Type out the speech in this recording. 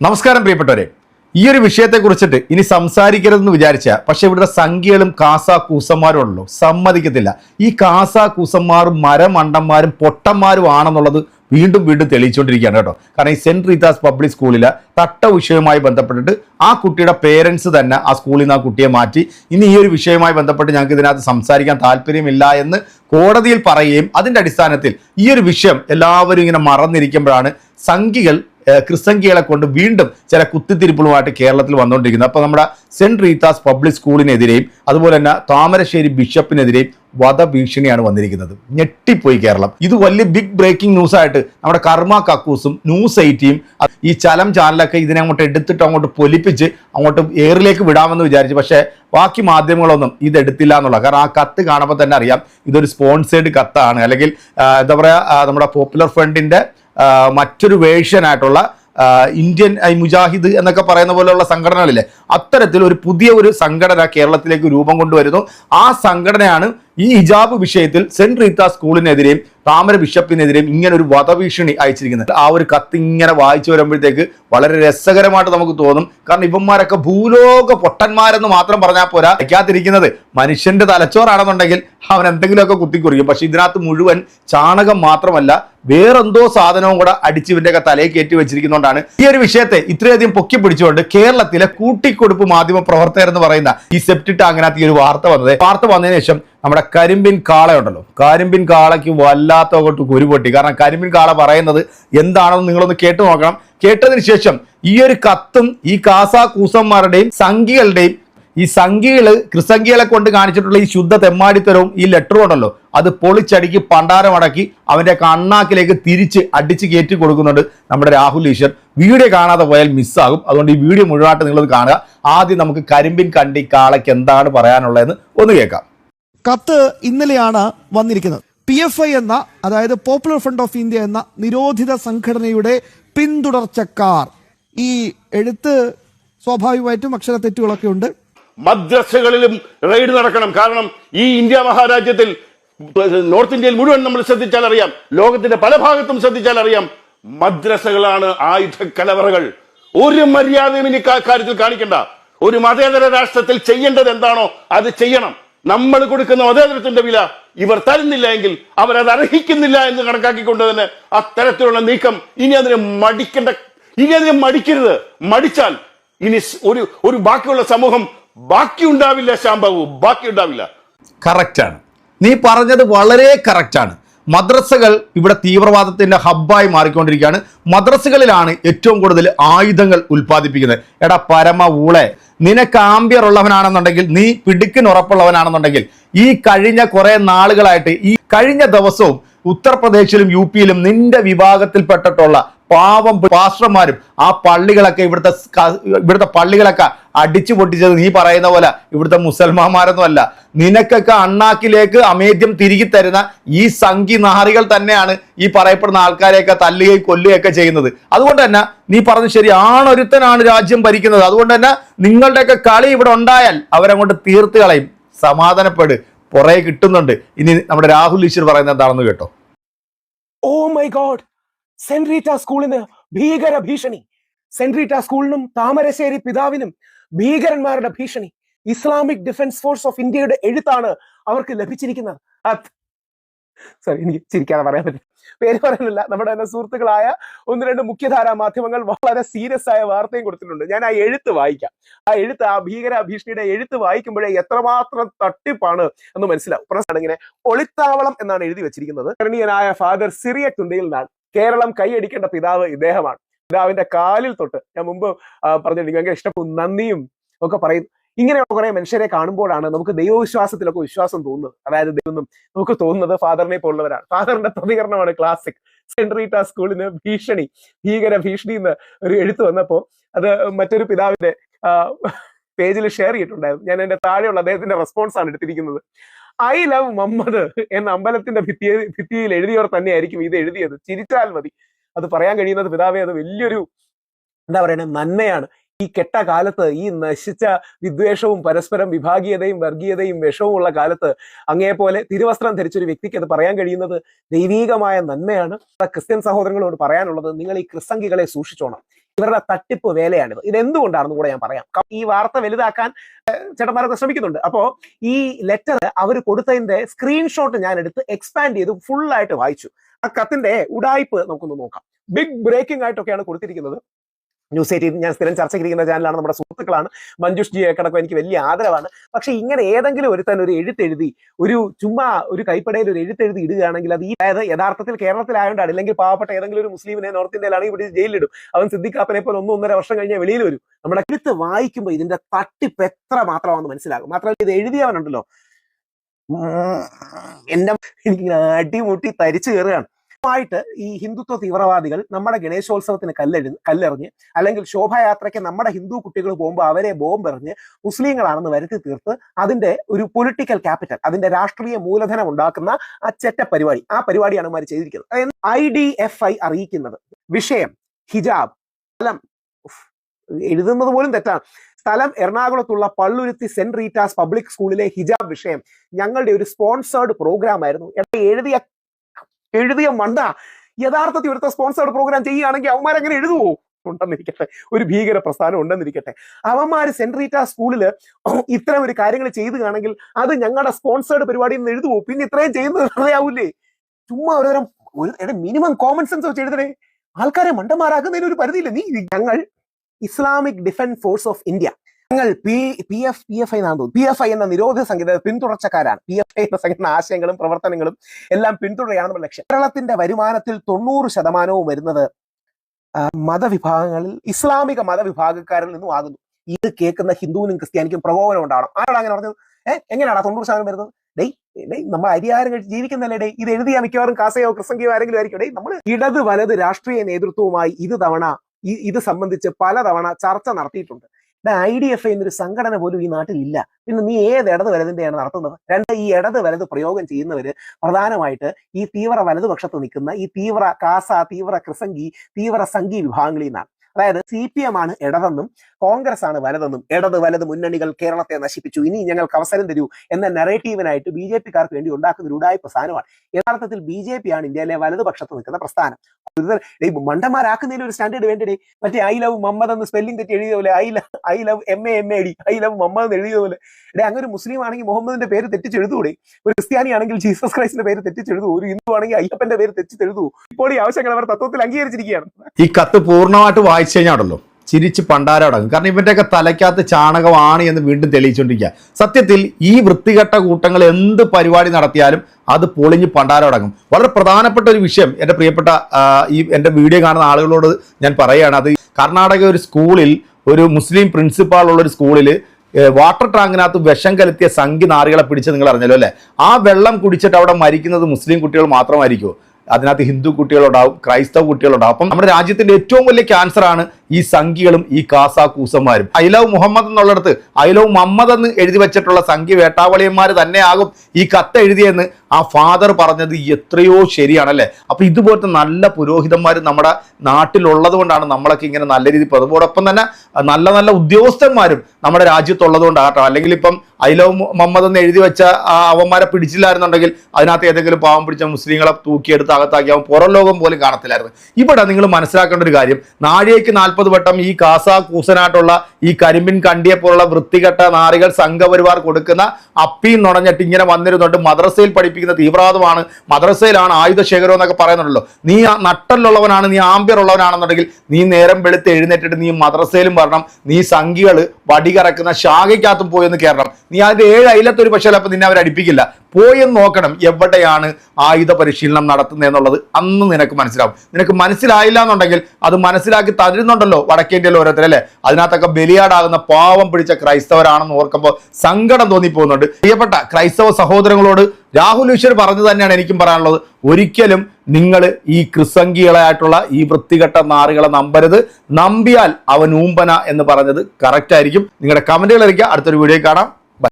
നമസ്കാരം പ്രിയപ്പെട്ടവരെ. ഈ ഒരു വിഷയത്തെ കുറിച്ചിട്ട് ഇനി സംസാരിക്കരുതെന്ന് വിചാരിച്ച പക്ഷെ ഇവിടുത്തെ സംഖ്യകളും കാസ കൂസന്മാരും ഉള്ളൂ സമ്മതിക്കത്തില്ല. ഈ കാസ കൂസന്മാരും മരമണ്ടന്മാരും പൊട്ടന്മാരും ആണെന്നുള്ളത് വീണ്ടും വീണ്ടും തെളിയിച്ചുകൊണ്ടിരിക്കുകയാണ് കേട്ടോ. കാരണം ഈ സെന്റ് റീതാസ് പബ്ലിക് സ്കൂളിലെ തട്ട വിഷയവുമായി ബന്ധപ്പെട്ടിട്ട് ആ കുട്ടിയുടെ പേരൻസ് തന്നെ ആ സ്കൂളിൽ നിന്ന് ആ കുട്ടിയെ മാറ്റി. ഇനി ഈ ഒരു വിഷയവുമായി ബന്ധപ്പെട്ട് ഞങ്ങൾക്ക് ഇതിനകത്ത് സംസാരിക്കാൻ താല്പര്യമില്ല എന്ന് കോടതിയിൽ പറയുകയും അതിന്റെ അടിസ്ഥാനത്തിൽ ഈ ഒരു വിഷയം എല്ലാവരും ഇങ്ങനെ മറന്നിരിക്കുമ്പോഴാണ് സംഖ്യകൾ ഏഹ് ക്രിസ്തങ്കികളെ കൊണ്ട് വീണ്ടും ചില കുത്തിത്തിരിപ്പുകളുമായിട്ട് കേരളത്തിൽ വന്നുകൊണ്ടിരിക്കുന്നത് അപ്പോൾ നമ്മുടെ സെന്റ് റീതാസ് പബ്ലിക് സ്കൂളിനെതിരെയും അതുപോലെ തന്നെ താമരശ്ശേരി ബിഷപ്പിനെതിരെയും വധഭീഷണിയാണ് വന്നിരിക്കുന്നത്. ഞെട്ടിപ്പോയി കേരളം. ഇത് വലിയ ബിഗ് ബ്രേക്കിംഗ് ന്യൂസ് ആയിട്ട് നമ്മുടെ കർമ്മ കക്കൂസും ന്യൂസ് എയ്റ്റിയും ഈ ചലം ചാനലൊക്കെ ഇതിനെ അങ്ങോട്ട് എടുത്തിട്ട് അങ്ങോട്ട് പൊലിപ്പിച്ച് അങ്ങോട്ട് എയറിലേക്ക് വിടാമെന്ന് വിചാരിച്ചു. പക്ഷേ ബാക്കി മാധ്യമങ്ങളൊന്നും ഇതെടുത്തില്ല എന്നുള്ള കാരണം ആ കത്ത് കാണുമ്പോൾ തന്നെ അറിയാം. ഇതൊരു സ്പോൺസേഡ് കത്താണ്. അല്ലെങ്കിൽ എന്താ പറയുക നമ്മുടെ പോപ്പുലർ ഫ്രണ്ടിന്റെ ആ, മറ്റൊരു വേർഷൻ ആയിട്ടുള്ള ഇന്ത്യൻ ഐ മുജാഹിദ് എന്നൊക്കെ പറയുന്ന പോലെയുള്ള സംഘടനകളില്ലേ? അത്തരത്തിൽ ഒരു പുതിയ ഒരു സംഘടന കേരളത്തിലേക്ക് രൂപം കൊണ്ടുവരുന്നു. ആ സംഘടനയാണ് ഈ ഹിജാബ് വിഷയത്തിൽ സെന്റ് റീത്ത സ്കൂളിനെതിരെയും താമര ബിഷപ്പിനെതിരെയും ഇങ്ങനെ ഒരു വധഭീഷണി അയച്ചിരിക്കുന്നത്. ആ ഒരു കത്ത് ഇങ്ങനെ വായിച്ചു വരുമ്പോഴത്തേക്ക് വളരെ രസകരമായിട്ട് നമുക്ക് തോന്നും. കാരണം ഇവന്മാരൊക്കെ ഭൂലോക പൊട്ടന്മാരെന്ന് മാത്രം പറഞ്ഞാൽ പോരാ. വയ്ക്കാതിരിക്കുന്നത് മനുഷ്യന്റെ തലച്ചോറാണെന്നുണ്ടെങ്കിൽ അവൻ എന്തെങ്കിലുമൊക്കെ കുത്തിക്കുറിക്കും. പക്ഷെ ഇതിനകത്ത് മുഴുവൻ ചാണകം മാത്രമല്ല വേറെന്തോ സാധനവും കൂടെ അടിച്ച് ഇവന്റെയൊക്കെ തലയെ കയറ്റി വെച്ചിരിക്കുന്നതുകൊണ്ടാണ് ഈ ഒരു വിഷയത്തെ ഇത്രയധികം പൊക്കി പിടിച്ചുകൊണ്ട് കേരളത്തിലെ കൂട്ടിക്കൊടുപ്പ് മാധ്യമ പ്രവർത്തകർ എന്ന് പറയുന്ന ഈ സെപ്റ്റിട്ട് അങ്ങനത്തെ ഈ ഒരു വാർത്ത വന്നത്. വാർത്ത വന്നതിന് ശേഷം നമ്മുടെ കരിമ്പിൻ കാളയുണ്ടല്ലോ കരിമ്പിൻ കാളയ്ക്ക് വല്ലാത്ത കൊണ്ട് കുരുപൊട്ടി കാരണം കരിമ്പിൻ കാള പറയുന്നത് എന്താണെന്ന് നിങ്ങളൊന്ന് കേട്ടു നോക്കണം. കേട്ടതിന് ശേഷം ഈ ഒരു കത്തും ഈ കാസ കൂസന്മാരുടെയും സംഖ്യകളുടെയും ഈ സംഖ്യകൾ ക്രിസംഖ്യകളെ കൊണ്ട് കാണിച്ചിട്ടുള്ള ഈ ശുദ്ധ തെമ്മാടിത്തരവും ഈ ലെറ്ററും ഉണ്ടല്ലോ. അത് പൊളിച്ചടുക്കി പണ്ടാരമടക്കി അവന്റെ കണ്ണാക്കിലേക്ക് തിരിച്ച് അടിച്ച് കയറ്റി കൊടുക്കുന്നുണ്ട് നമ്മുടെ രാഹുൽ ഈശ്വർ. വീഡിയോ കാണാതെ പോയാൽ മിസ്സാകും. അതുകൊണ്ട് ഈ വീഡിയോ മുഴുവനായിട്ട് നിങ്ങളത് കാണുക. ആദ്യം നമുക്ക് കരിമ്പിൻ കണ്ടി കാളയ്ക്ക് എന്താണ് പറയാനുള്ളതെന്ന് ഒന്ന് കേൾക്കാം. കത്ത് ഇന്നലെയാണ് വന്നിരിക്കുന്നത്. പി എഫ് ഐ എന്ന അതായത് പോപ്പുലർ ഫ്രണ്ട് ഓഫ് ഇന്ത്യ എന്ന നിരോധിത സംഘടനയുടെ പിന്തുടർച്ചക്കാർ. ഈ എഴുത്ത് സ്വാഭാവികമായിട്ടും അക്ഷരത്തെറ്റുകളൊക്കെ ഉണ്ട്. മദ്രസകളിലും റെയ്ഡ് നടക്കണം. കാരണം ഈ ഇന്ത്യ മഹാരാജ്യത്തിൽ നോർത്ത് ഇന്ത്യയിൽ മുഴുവൻ നമ്മൾ ശ്രദ്ധിച്ചാൽ അറിയാം ലോകത്തിന്റെ പല ഭാഗത്തും ശ്രദ്ധിച്ചാൽ അറിയാം മദ്രസകളാണ് ആയുധ കലവറകൾ. ഒരു മര്യാദയും ഇനി കാര്യത്തിൽ കാണിക്കണ്ട. ഒരു മതേതര രാഷ്ട്രത്തിൽ ചെയ്യേണ്ടത് എന്താണോ അത് ചെയ്യണം. നമ്മൾ കൊടുക്കുന്ന മതേതരത്തിന്റെ വില ഇവർ തരുന്നില്ല എങ്കിൽ അവരത് അർഹിക്കുന്നില്ല എന്ന് കണക്കാക്കിക്കൊണ്ട് തന്നെ അത്തരത്തിലുള്ള നീക്കം ഇനി അതിനെ മടിക്കേണ്ട ഇനി അതിനെ മടിക്കരുത്. മടിച്ചാൽ ഇനി ഒരു ഒരു ബാക്കിയുള്ള സമൂഹം ബാക്കി ഉണ്ടാവില്ല ശാംബാബു ബാക്കി ഉണ്ടാവില്ല കറക്റ്റാണ് നീ പറഞ്ഞത് വളരെ കറക്റ്റാണ് മദ്രസകൾ ഇവിടെ തീവ്രവാദത്തിന്റെ ഹബ്ബായി മാറിക്കൊണ്ടിരിക്കുകയാണ്. മദ്രസകളിലാണ് ഏറ്റവും കൂടുതൽ ആയുധങ്ങൾ ഉൽപ്പാദിപ്പിക്കുന്നത്. എടാ പരമ ഊളെ നിനക്ക് ആംബിയർ ഉള്ളവനാണെന്നുണ്ടെങ്കിൽ നീ പിടുക്കിന് ഉറപ്പുള്ളവനാണെന്നുണ്ടെങ്കിൽ ഈ കഴിഞ്ഞ കുറേ നാളുകളായിട്ട് ഈ കഴിഞ്ഞ ദിവസവും ഉത്തർപ്രദേശിലും യു പിയിലും നിന്റെ വിഭാഗത്തിൽപ്പെട്ടിട്ടുള്ള പാവം പാസ്റ്റർമാരും ആ പള്ളികളൊക്കെ ഇവിടുത്തെ ഇവിടുത്തെ പള്ളികളൊക്കെ അടിച്ചു പൊട്ടിച്ചത് നീ പറയുന്ന പോലെ ഇവിടുത്തെ മുസൽമാന്മാരൊന്നും അല്ല നിനക്കൊക്കെ അണ്ണാക്കിലേക്ക് അമേദ്യം തിരികെ തരുന്ന ഈ സംഘി നാറികൾ തന്നെയാണ് ഈ പറയപ്പെടുന്ന ആൾക്കാരെയൊക്കെ തല്ലുകയും കൊല്ലുകയൊക്കെ ചെയ്യുന്നത്. അതുകൊണ്ട് തന്നെ നീ പറഞ്ഞു ശരി ആണൊരുത്തനാണ് രാജ്യം ഭരിക്കുന്നത്. അതുകൊണ്ട് തന്നെ നിങ്ങളുടെയൊക്കെ കളി ഇവിടെ ഉണ്ടായാൽ അവരങ്ങോട്ട് തീർത്ത് കളയും. സമാധാനപ്പെട്. പുറകെ കിട്ടുന്നുണ്ട്. ഇനി നമ്മുടെ രാഹുൽ ഈശ്വർ പറയുന്നത് എന്താണെന്ന് കേട്ടോ. ഓ മൈ ഗോഡ് സെൻട്രീറ്റ സ്കൂളിന് ഭീകര ഭീഷണി സെൻട്രീറ്റ സ്കൂളിനും താമരശ്ശേരി പിതാവിനും ഭീകരന്മാരുടെ ഭീഷണി. ഇസ്ലാമിക് ഡിഫൻസ് ഫോഴ്സ് ഓഫ് ഇന്ത്യയുടെ എഴുത്താണ് അവർക്ക് ലഭിച്ചിരിക്കുന്നത്. സോറി എനിക്ക് ചിരിക്കാതെ പറയാൻ പറ്റില്ല. പേര് പറയുന്നില്ല നമ്മുടെ തന്നെ സുഹൃത്തുക്കളായ ഒന്ന് രണ്ട് മുഖ്യധാരാ മാധ്യമങ്ങൾ വളരെ സീരിയസ് ആയ വാർത്തയും കൊടുത്തിട്ടുണ്ട്. ഞാൻ ആ എഴുത്ത് വായിക്കാം. ആ എഴുത്ത് ആ ഭീകര ഭീഷണിയുടെ എഴുത്ത് വായിക്കുമ്പോഴേ എത്രമാത്രം തട്ടിപ്പാണ് എന്ന് മനസ്സിലാവും. പ്രശ്നം ഇങ്ങനെ ഒളിത്താവളം എന്നാണ് എഴുതി വെച്ചിരിക്കുന്നത്. കരണീയനായ ഫാദർ സിറിയ തുണ്ടയിലാണ് കേരളം കൈയടിക്കേണ്ട പിതാവ് ഇദ്ദേഹമാണ്. പിതാവിന്റെ കാലിൽ തൊട്ട് ഞാൻ മുമ്പ് പറഞ്ഞിട്ടുണ്ട് ഭയങ്കര ഇഷ്ടപ്പെടും നന്ദിയും ഒക്കെ പറയും. ഇങ്ങനെയുള്ള കുറെ മനുഷ്യരെ കാണുമ്പോഴാണ് നമുക്ക് ദൈവവിശ്വാസത്തിലൊക്കെ വിശ്വാസം തോന്നുന്നത്. അതായത് ദൈവം നമുക്ക് തോന്നുന്നത് ഫാദറിനെ പോലുള്ളവരാണ്. ഫാദറിന്റെ പ്രതികരണമാണ് ക്ലാസിക്. സെൻട്രീറ്റ സ്കൂളിന് ഭീഷണി ഭീകര ഭീഷണി എന്ന് ഒരു എഴുത്ത് വന്നപ്പോ അത് മറ്റൊരു പിതാവിന്റെ പേജിൽ ഷെയർ ചെയ്തിട്ടുണ്ടായിരുന്നു. ഞാൻ എന്റെ താഴെയുള്ള അദ്ദേഹത്തിന്റെ റെസ്പോൺസ് ആണ് എടുത്തിരിക്കുന്നത്. ഐ ലവ് മമ്മദ് എന്ന അമ്പലത്തിന്റെ ഭിത്തി ഭിത്തിയിൽ എഴുതിയവർ തന്നെയായിരിക്കും ഇത് എഴുതിയത്. ചിരിച്ചാൽ മതി. അത് പറയാൻ കഴിയുന്നത് പിതാവേ അത് വലിയൊരു എന്താ പറയണേ നന്മയാണ്. ഈ കെട്ട കാലത്ത് ഈ നശിച്ച വിദ്വേഷവും പരസ്പരം വിഭാഗീയതയും വർഗീയതയും വിഷവും ഉള്ള കാലത്ത് അങ്ങേപോലെ തിരുവസ്ത്രം ധരിച്ചൊരു വ്യക്തിക്ക് അത് പറയാൻ കഴിയുന്നത് ദൈവീകമായ നന്മയാണ്. ക്രിസ്ത്യൻ സഹോദരങ്ങളോട് പറയാനുള്ളത് നിങ്ങൾ ഈ ക്രിസ്സംഗികളെ സൂക്ഷിച്ചോണം. ഇവരുടെ തട്ടിപ്പ് വേലയാണിത് ഇത് എന്തുകൊണ്ടാണെന്ന് കൂടെ ഞാൻ പറയാം. ഈ വാർത്ത വലുതാക്കാൻ ചേട്ടന്മാരൊക്കെ ശ്രമിക്കുന്നുണ്ട്. അപ്പോ ഈ ലെറ്റർ അവർ കൊടുത്തതിന്റെ സ്ക്രീൻഷോട്ട് ഞാൻ എടുത്ത് എക്സ്പാൻഡ് ചെയ്ത് ഫുൾ ആയിട്ട് വായിച്ചു. ആ കത്തിന്റെ ഉടായ്പ് നമുക്കൊന്ന് നോക്കാം. ബിഗ് ബ്രേക്കിംഗ് ആയിട്ടൊക്കെയാണ് കൊടുത്തിരിക്കുന്നത്. ന്യൂസ് എയ്റ്റീൻ ഞാൻ സ്ഥിരം ചർച്ചയ്ക്കിരിക്കുന്ന ചാനലാണ് നമ്മുടെ സുഹൃത്തുക്കളാണ്. മഞ്ജുഷ് ജി കിടക്കും എനിക്ക് വലിയ ആദരവാണ്. പക്ഷെ ഇങ്ങനെ ഏതെങ്കിലും ഒരുത്തൻ ഒരു എഴുത്തെഴുതി ഒരു ചുമ്മാ ഒരു കൈപ്പടയിൽ ഒരു എഴുത്തെഴുതി ഇടുകയാണെങ്കിൽ അത് ഈ അതായത് യഥാർത്ഥത്തിൽ കേരളത്തിലായതുകൊണ്ടാണ് അല്ലെങ്കിൽ പാവപ്പെട്ട ഏതെങ്കിലും ഒരു മുസ്ലിമിനെ നോർത്ത് ഇന്ത്യയിലാണെങ്കിൽ ഇവിടെ ജയിലിലിടും അവൻ സിദ്ദിഖാപ്പനെ പോലെ ഒന്നും ഒന്നര വർഷം കഴിഞ്ഞാൽ വെളിയിൽ വരും. നമ്മുടെ എഴുത്ത് വായിക്കുമ്പോൾ ഇതിന്റെ തട്ടിപ്പ് എത്ര മാത്രമാണെന്ന് മനസ്സിലാകും. മാത്രമല്ല ഇത് എഴുതിയവനുണ്ടല്ലോ. എന്റെ എനിക്കിങ്ങനെ അടിമുട്ടി തരിച്ചു കയറുകയാണ്. ആയിട്ട് ഈ ഹിന്ദുത്വ തീവ്രവാദികൾ നമ്മുടെ ഗണേശോത്സവത്തിന് കല്ലെഴി കല്ലെറിഞ്ഞ് അല്ലെങ്കിൽ ശോഭായാത്രയ്ക്ക് നമ്മുടെ ഹിന്ദു കുട്ടികൾ പോകുമ്പോൾ അവരെ ബോംബെറിഞ്ഞ് മുസ്ലിങ്ങളാണെന്ന് വരുത്തി തീർത്ത് അതിന്റെ ഒരു പൊളിറ്റിക്കൽ ക്യാപിറ്റൽ അതിന്റെ രാഷ്ട്രീയ മൂലധനം ഉണ്ടാക്കുന്ന ആ ചെറ്റ പരിപാടി ആ പരിപാടിയാണ് മാറി ചെയ്തിരിക്കുന്നത്. ഐ ഡി എഫ് ഐ അറിയിക്കുന്നത് വിഷയം ഹിജാബ് സ്ഥലം എഴുതുന്നത് പോലും തെറ്റാണ് സ്ഥലം എറണാകുളത്തുള്ള പള്ളുരുത്തി സെന്റ് റീറ്റാസ് പബ്ലിക് സ്കൂളിലെ ഹിജാബ് വിഷയം ഞങ്ങളുടെ ഒരു സ്പോൺസേർഡ് പ്രോഗ്രാം ആയിരുന്നു എഴുതിയ എഴുതിയ മണ്ട. യഥാർത്ഥത്തിൽ ഒരുത്ത സ്പോൺസേർഡ് പ്രോഗ്രാം ചെയ്യുകയാണെങ്കിൽ അവന്മാരെങ്ങനെ എഴുതുവോ? ഉണ്ടെന്നിരിക്കട്ടെ. ഒരു ഭീകര പ്രസ്ഥാനം ഉണ്ടെന്നിരിക്കട്ടെ. അവന്മാര് സെന്റ് സ്കൂളിൽ ഇത്തരം ഒരു കാര്യങ്ങൾ ചെയ്തുകയാണെങ്കിൽ അത് ഞങ്ങളുടെ സ്പോൺസേർഡ് പരിപാടിയിൽ നിന്ന് എഴുതുവോ? പിന്നെ ഇത്രയും ചെയ്യുന്നത് അറിയാവൂലേ ചുമ്മാ ഒരുതരം ഒരു മിനിമം കോമൺ സെൻസ് വെച്ച് എഴുതണേ. ആൾക്കാരെ മണ്ടന്മാരാക്കുന്നതിന് ഒരു പരിധിയില്ല. നീ ഞങ്ങൾ Islamic defence force of India ഞങ്ങൾ P P F P F I എന്നാണ് തോന്നുന്നു പി എഫ് ഐ എന്ന നിരോധ സംഗീത പിന്തുടർച്ചക്കാരാണ്. പി എഫ് ഐ എന്ന സംഘടന ആശയങ്ങളും പ്രവർത്തനങ്ങളും എല്ലാം പിന്തുടരുകയാണ് ലക്ഷ്യം. കേരളത്തിന്റെ വരുമാനത്തിൽ തൊണ്ണൂറ് ശതമാനവും വരുന്നത് മതവിഭാഗങ്ങളിൽ ഇസ്ലാമിക മതവിഭാഗക്കാരിൽ നിന്നും ആകുന്നു. ഇത് കേൾക്കുന്ന ഹിന്ദുവിനും ക്രിസ്ത്യാനിക്കും പ്രകോപനം ഉണ്ടാവണം. ആരാണ് അങ്ങനെ പറഞ്ഞത്? ഏഹ് എങ്ങനെയാണ് തൊണ്ണൂറ് ശതമാനം വരുന്നത്? ഡേയ് ഡേയ് നമ്മൾ അരിയാരം കഴിച്ച് ജീവിക്കുന്നല്ലേ ഡേ ഇത് എഴുതിയ മിക്കവാറും കാസയോ ക്രിസംഗിയോ ആരെങ്കിലും ആയിരിക്കും. ഡേ നമ്മൾ ഇടത് വലത് രാഷ്ട്രീയ നേതൃത്വവുമായി ഇത് തവണ ഇത് സംബന്ധിച്ച് പലതവണ ചർച്ച നടത്തിയിട്ടുണ്ട്. ഐ ഡി എഫ് എന്നൊരു സംഘടന പോലും ഈ നാട്ടിൽ ഇല്ല. പിന്നെ നീ ഏത് ഇടത് വലതിന്റെയാണ് നടത്തുന്നത്? രണ്ട് ഈ ഇടത് വലത് പ്രയോഗം ചെയ്യുന്നവര് പ്രധാനമായിട്ട് ഈ തീവ്ര വലതുപക്ഷത്ത് നിൽക്കുന്ന ഈ തീവ്ര കാസ തീവ്ര ക്രിസംഗി തീവ്ര സംഘി വിഭാഗങ്ങളിൽ നിന്നാണ്. അതായത് സി പി എം ആണ് ഇടതെന്നും കോൺഗ്രസ് ആണ് വലതെന്നും ഇടത് വലത് മുന്നണികൾ കേരളത്തെ നശിപ്പിച്ചു. ഇനി ഞങ്ങൾക്ക് അവസരം തരൂ എന്ന നെറേറ്റീവിനായിട്ട് ബി ജെ പിക്കാർക്ക് വേണ്ടി ഉണ്ടാക്കുന്ന ഒരു ഉടായ്പ സാധനമാണ്. യഥാർത്ഥത്തിൽ ബി ജെ പി ആണ് ഇന്ത്യയിലെ വലതുപക്ഷത്ത് നിൽക്കുന്ന പ്രസ്ഥാനം. മണ്ടന്മാരാക്കുന്നതിന് ഒരു സ്റ്റാൻഡേർഡ് വേണ്ടേ മറ്റേ ഐ ലവ് മമ്മദ് എന്ന് സ്പെല്ലിംഗ് തെറ്റി എഴുതിയ പോലെ I love I love M A M A D. I love Mammad എന്ന് എഴുതിയ പോലെ. ഡേ അങ്ങനെ ഒരു മുസ്ലിം ആണെങ്കിൽ മുഹമ്മദിന്റെ പേര് തെറ്റിച്ചെഴുതൂടെ ഒരു ക്രിസ്ത്യാനി ആണെങ്കിൽ ജീസസ് ക്രൈസ്റ്റിന്റെ പേര് തെറ്റിച്ചെഴുതൂ ഒരു ഹിന്ദു ആണെങ്കിൽ അയ്യപ്പന്റെ പേര് തെറ്റിച്ചെഴുതൂ ഇപ്പോൾ ഈ ആവശ്യങ്ങൾ അവർ തത്വത്തിൽ അംഗീകരിച്ചിരിക്കുകയാണ്. ഈ കത്ത് പൂർണമായിട്ട് വായിച്ചു കഴിഞ്ഞാൽ ഉണ്ടല്ലോ. ചിരിച്ച് പണ്ടാരടങ്ങും കാരണം ഇവന്റെയൊക്കെ തലയ്ക്കകത്ത് ചാണകമാണ് എന്ന് വീണ്ടും തെളിയിച്ചുകൊണ്ടിരിക്കുക സത്യത്തിൽ ഈ വൃത്തികെട്ട കൂട്ടങ്ങൾ എന്ത് പരിപാടി നടത്തിയാലും അത് പൊളിഞ്ഞ് പണ്ടാരടങ്ങും വളരെ പ്രധാനപ്പെട്ട ഒരു വിഷയം എന്റെ പ്രിയപ്പെട്ട ഈ എന്റെ വീഡിയോ കാണുന്ന ആളുകളോട് ഞാൻ പറയുകയാണ്. അത് കർണാടക ഒരു സ്കൂളിൽ ഒരു മുസ്ലിം പ്രിൻസിപ്പാൾ ഒരു സ്കൂളിൽ വാട്ടർ ടാങ്കിനകത്ത് വിഷം കലത്തിയ സംഖ്യ നാറികളെ പിടിച്ച് നിങ്ങൾ അറിഞ്ഞല്ലോ അല്ലേ? ആ വെള്ളം കുടിച്ചിട്ട് അവിടെ മരിക്കുന്നത് മുസ്ലിം കുട്ടികൾ മാത്രമായിരിക്കുമോ അതിനകത്ത് ഹിന്ദു കുട്ടികളുണ്ടാവും ക്രൈസ്തവ കുട്ടികളുണ്ടാവും. അപ്പം നമ്മുടെ രാജ്യത്തിന്റെ ഏറ്റവും വലിയ ക്യാൻസർ ആണ് ഈ സംഖ്യകളും ഈ കാസാക്കൂസന്മാരും. കൂസന്മാരും ഐ ലവ് മുഹമ്മദ് എന്നുള്ളിടത്ത് ഐ ലവ് മുഹമ്മദ് എന്ന് എഴുതി വെച്ചിട്ടുള്ള സംഖ്യ വേട്ടാവളിയന്മാർ തന്നെയാകും ഈ കത്ത് എഴുതിയെന്ന് ആ ഫാദർ പറഞ്ഞത് എത്രയോ ശരിയാണല്ലേ? അപ്പൊ ഇതുപോലത്തെ നല്ല പുരോഹിതന്മാർ നമ്മുടെ നാട്ടിലുള്ളത് കൊണ്ടാണ് നമ്മളൊക്കെ ഇങ്ങനെ നല്ല രീതിയിൽ. അതോടൊപ്പം തന്നെ നല്ല നല്ല ഉദ്യോഗസ്ഥന്മാരും നമ്മുടെ രാജ്യത്തുള്ളത് കൊണ്ടാകട്ടോ അല്ലെങ്കിൽ ഇപ്പം ഐ ലവ് മുഹമ്മദ് എന്ന് എഴുതി വെച്ച ആ അവന്മാരെ പിടിച്ചില്ലായിരുന്നുണ്ടെങ്കിൽ അതിനകത്ത് ഏതെങ്കിലും പാവം പിടിച്ച മുസ്ലിങ്ങളെ തൂക്കിയെടുത്ത് അകത്താക്കി അവൻ പുറം ലോകം പോലും കാണത്തില്ലായിരുന്നു. ഇവിടെ നിങ്ങൾ മനസ്സിലാക്കേണ്ട ഒരു കാര്യം. നാഴികയ്ക്ക് നാൽപ്പത് വട്ടം ഈ കാസ കൂസനായിട്ടുള്ള ഈ കരിമ്പിൻ കണ്ടിയെ പോലുള്ള വൃത്തികെട്ട നാറികൾ സംഘപരിവാർ കൊടുക്കുന്ന അപ്പിയും നുണഞ്ഞിട്ട് ഇങ്ങനെ വന്നിരുന്നുണ്ട്. മദ്രസയിൽ പഠിപ്പിക്കുന്ന തീവ്രവാദമാണ്. മദ്രസയിലാണ് ആയുധ ശേഖരം എന്നൊക്കെ പറയുന്നുണ്ടല്ലോ. നീ നട്ടലുള്ളവനാണ് നീ ആംബിയർ ഉള്ളവനാണെന്നുണ്ടെങ്കിൽ നീ നേരം വെളുത്ത് എഴുന്നേറ്റിട്ട് നീ മദ്രസയിലും വരണം. നീ സംഖ്യകൾ വടികറക്കുന്ന ശാഖയ്ക്കകത്തും പോയെന്ന് കയറണം നീ അതിന്റെ ഏഴ് അയിലത്തൊരു പക്ഷേ അപ്പം നിന്നെ അവരടിപ്പിക്കില്ല പോയെന്ന് നോക്കണം എവിടെയാണ് ആയുധ പരിശീലനം നടത്തുന്നത് എന്നുള്ളത് അന്ന് നിനക്ക് മനസ്സിലാവും. നിനക്ക് മനസ്സിലായില്ല എന്നുണ്ടെങ്കിൽ അത് മനസ്സിലാക്കി തരുന്നുണ്ടല്ലോ വടക്കേന്ത്യയിൽ ഓരോരുത്തർ അല്ലേ? അതിനകത്തൊക്കെ ബലിയാടാകുന്ന പാവം പിടിച്ച ക്രൈസ്തവരാണെന്ന് ഓർക്കുമ്പോൾ സങ്കടം തോന്നിപ്പോകുന്നുണ്ട്. പ്രിയപ്പെട്ട ക്രൈസ്തവ സഹോദരങ്ങളോട് രാഹുൽ ഈശ്വർ പറഞ്ഞു തന്നെയാണ് എനിക്കും പറയാനുള്ളത്. ഒരിക്കലും നിങ്ങൾ ഈ ക്രിസംഗികളായിട്ടുള്ള ഈ വൃത്തികെട്ട നാറുകളെ നമ്പരുത്. നമ്പിയാൽ അവൻ ഊമ്പന എന്ന് പറഞ്ഞത് കറക്റ്റ് ആയിരിക്കും. നിങ്ങളുടെ കമന്റുകൾ അറിയിക്കുക. അടുത്തൊരു വീഡിയോ കാണാം.